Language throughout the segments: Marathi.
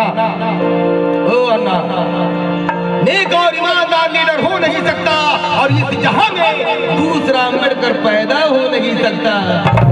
अन्ना ओ अन्ना। नेक और ईमानदार लीडर हो नहीं सकता। और इस जहाँ में दूसरा अंबेडकर पैदा हो नहीं सकता।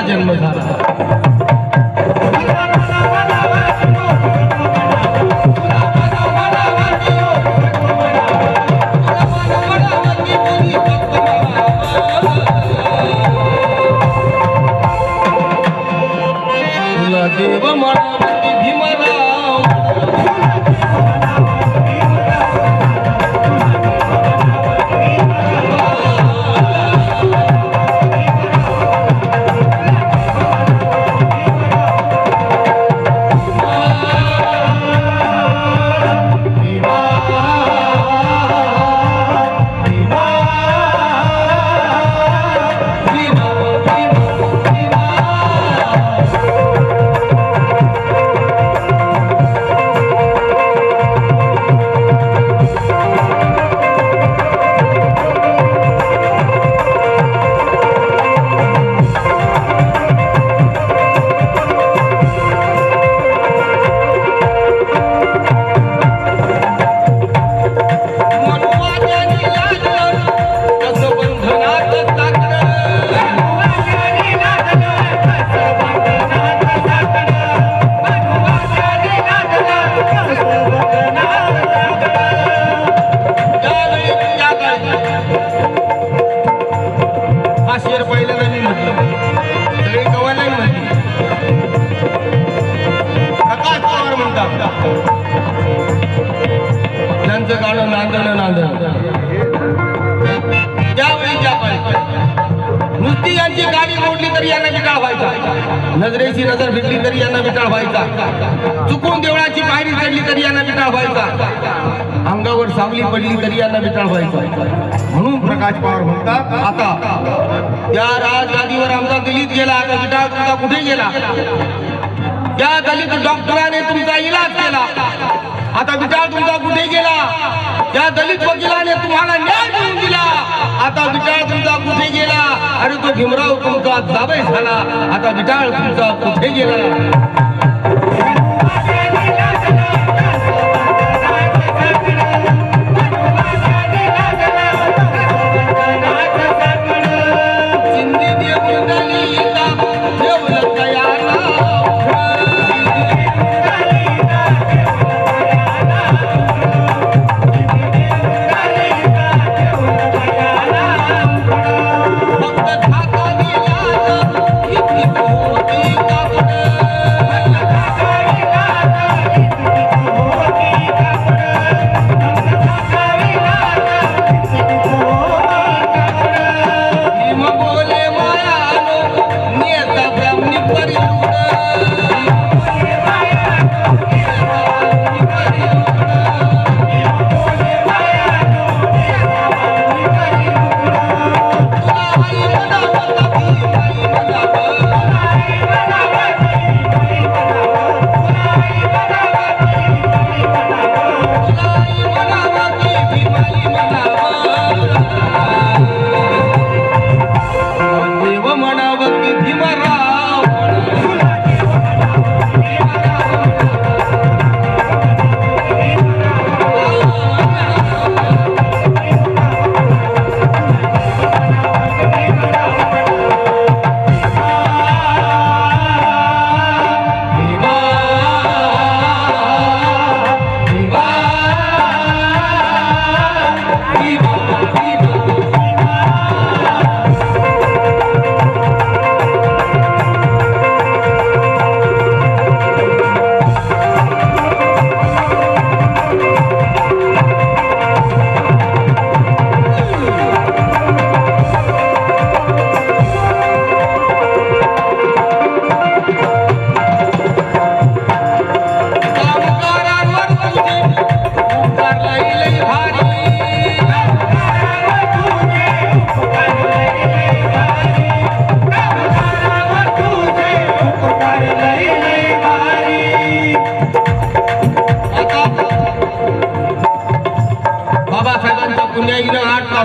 看见了吗他们 नांदणं नांदणं त्यावेळी त्या काळी नुसती यांची गाडी मोडली तरी यांना विटाळ व्हायचा. नजरेची नजर भेटली तरी यांना विटाळ व्हायचा. चुकून देवळाची पायरी चढली तरी यांना विटाळ व्हायचा. अंगावर सावली पडली तरी यांना विटाळ व्हायचा. म्हणून प्रकाश पवार म्हणतात आता त्या राजगादीवर आमचा दलित गेला आता विटाळ तुमचा कुठे गेला? त्या दलित डॉक्टराने तुमचा इलाज केला. आता विटाळ तुमचा कुठे गेला? त्या दलित वकिलाने तुम्हाला न्याय मिळून दिला. आता विटाळ तुमचा कुठे गेला? अरे तो भीमराव तुमचा जावई झाला. आता विटाळ तुमचा कुठे गेला?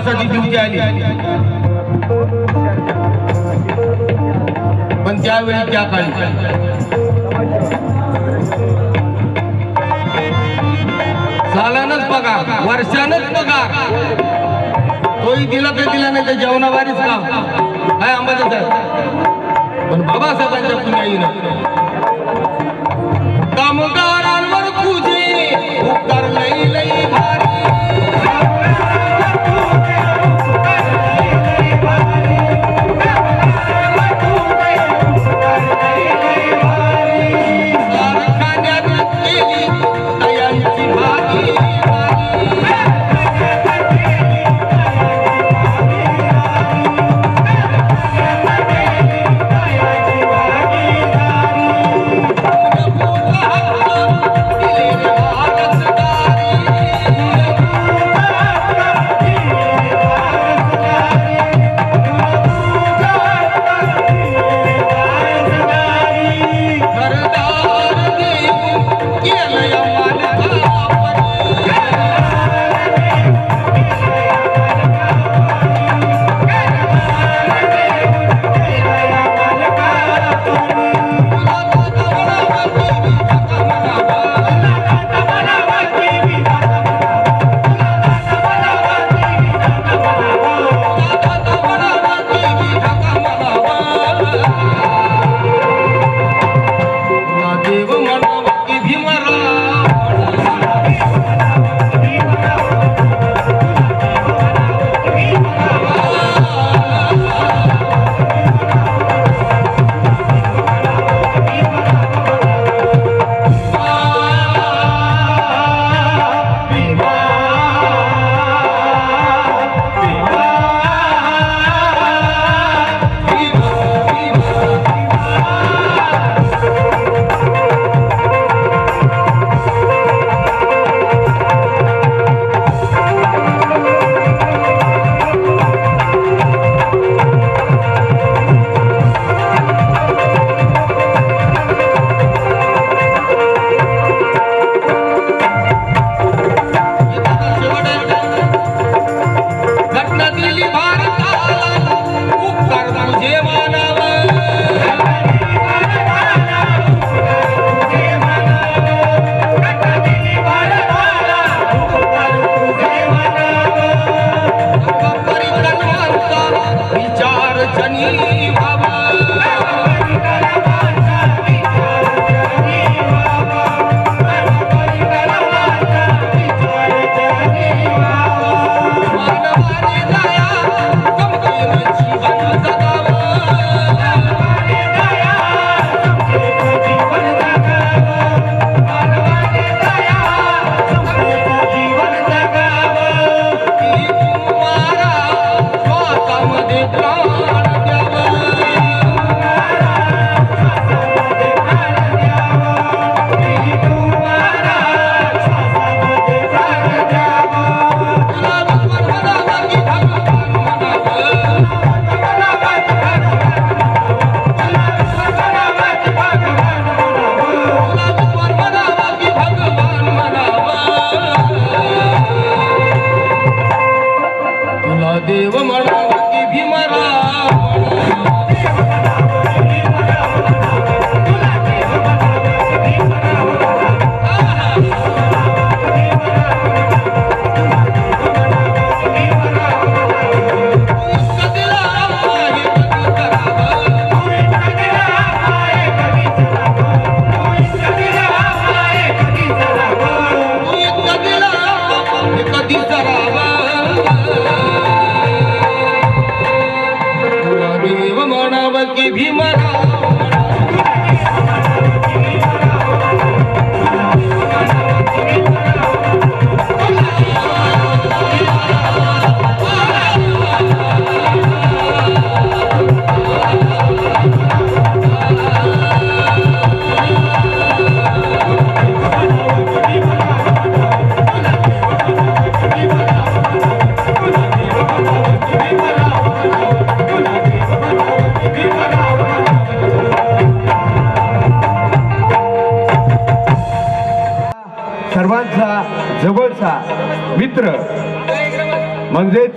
पुण्याईनं दिवशी आली. पण त्यावेळी त्या काळी. सालानच पगार वर्षानच पगार. तोही दिला तर दिला नाही तर जेवणावारीच काम. काय अंबादास साहेब. पण बाबासाहेबांच्या पुण्याईनं. कामगारांवर तुझे उपकार लई.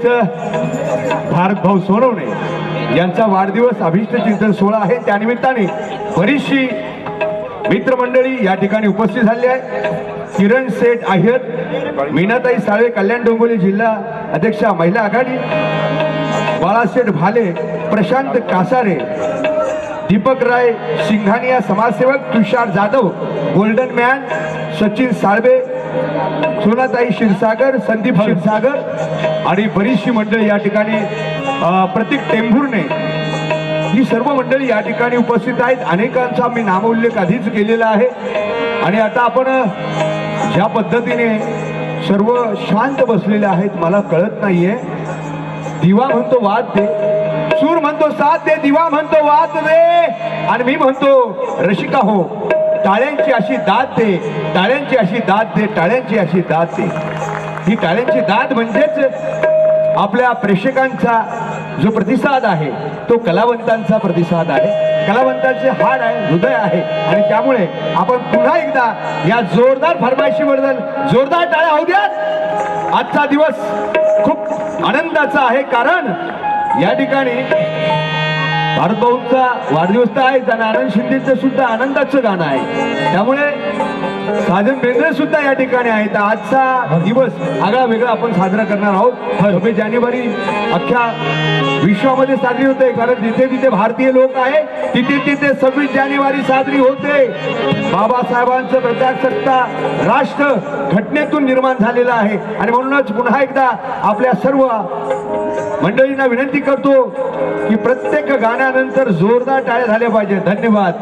भारत भारतभाऊ सोनवणे यांचा वाढदिवस अभिष्ट चिंतन सोहळा आहे. त्यानिमित्ताने बरीचशी मित्रमंडळी या ठिकाणी उपस्थित झाली आहे किरण सेठ आहेर मीनाताई साळवे कल्याण डोंगोली जिल्हा अध्यक्षा महिला आघाडी बाळाशेठ भाले प्रशांत कासारे दीपक राय सिंघानिया समाजसेवक तुषार जाधव गोल्डन मॅन सचिन साळवे सोनाताई क्षीरसागर संदीप क्षीरसागर आणि बरीचशी मंडळी या ठिकाणी प्रतीक टेंभुर्णे ही सर्व मंडळी या ठिकाणी उपस्थित आहेत. अनेकांचा मी नामोल्लेख आधीच केलेला आहे. आणि आता आपण ज्या पद्धतीने सर्व शांत बसलेले आहेत मला कळत नाहीये. दिवा म्हणतो वाद दे. सूर म्हणतो साथ दे. दिवा म्हणतो वाद दे. आणि मी म्हणतो रशिका हो टाळ्यांची अशी दाद दे टाळ्यांची अशी दाद दे टाळ्यांची अशी दाद दे. ही टाळ्यांची दाद म्हणजेच आपल्या प्रेक्षकांचा जो प्रतिसाद आहे तो कलावंतांचा प्रतिसाद आहे. कलावंतांचे हाड आहे हृदय आहे आणि त्यामुळे आपण पुन्हा एकदा या जोरदार फरमाईशीबद्दल जोरदार टाळ्या होऊ द्यात. आजचा दिवस खूप आनंदाचा आहे कारण या ठिकाणी भारतभाऊंचा वाढदिवस तर आहेच आणि आनंद शिंदेचं सुद्धा आनंदाचं गाणं आहे. त्यामुळे साजन बेंद्रे सुद्धा या ठिकाणी आहेत. आजचा दिवस आगळा वेगळा आपण साजरा करणार आहोत. सव्वीस जानेवारी अख्ख्या विश्वामध्ये साजरी होते कारण जिथे जिथे भारतीय लोक आहे तिथे तिथे सव्वीस जानेवारी साजरी होते. बाबासाहेबांचं प्रजासत्ता राष्ट्र घटनेतून निर्माण झालेलं आहे. आणि म्हणूनच पुन्हा एकदा आपल्या सर्व मंडळींना विनंती करतो की प्रत्येक गाण्यानंतर जोरदार टाळ्या झाल्या पाहिजे धन्यवाद.